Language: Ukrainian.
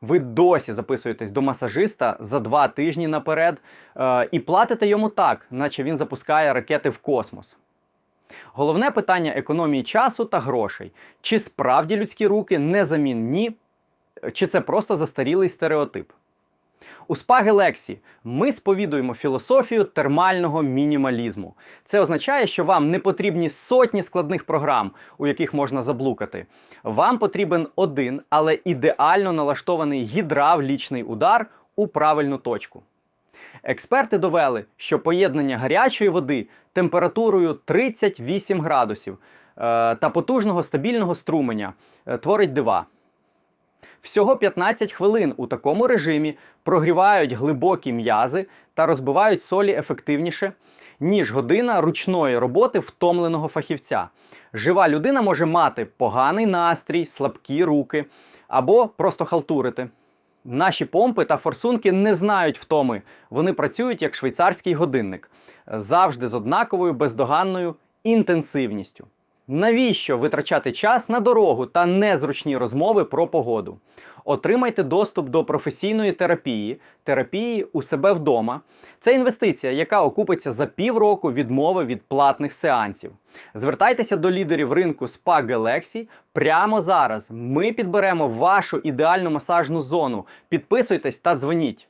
Ви досі записуєтесь до масажиста за два тижні наперед е, і платите йому так, наче він запускає ракети в космос. Головне питання економії часу та грошей. Чи справді людські руки незамінні, чи це просто застарілий стереотип? У спа Гелексі ми сповідуємо філософію термального мінімалізму. Це означає, що вам не потрібні сотні складних програм, у яких можна заблукати. Вам потрібен один, але ідеально налаштований гідравлічний удар у правильну точку. Експерти довели, що поєднання гарячої води температурою 38 градусів е, та потужного стабільного струменя е, творить дива. Всього 15 хвилин у такому режимі прогрівають глибокі м'язи та розбивають солі ефективніше, ніж година ручної роботи втомленого фахівця. Жива людина може мати поганий настрій, слабкі руки або просто халтурити. Наші помпи та форсунки не знають втоми. Вони працюють як швейцарський годинник, завжди з однаковою бездоганною інтенсивністю. Навіщо витрачати час на дорогу та незручні розмови про погоду? Отримайте доступ до професійної терапії, терапії у себе вдома. Це інвестиція, яка окупиться за півроку відмови від платних сеансів. Звертайтеся до лідерів ринку Spa Galaxy прямо зараз. Ми підберемо вашу ідеальну масажну зону. Підписуйтесь та дзвоніть.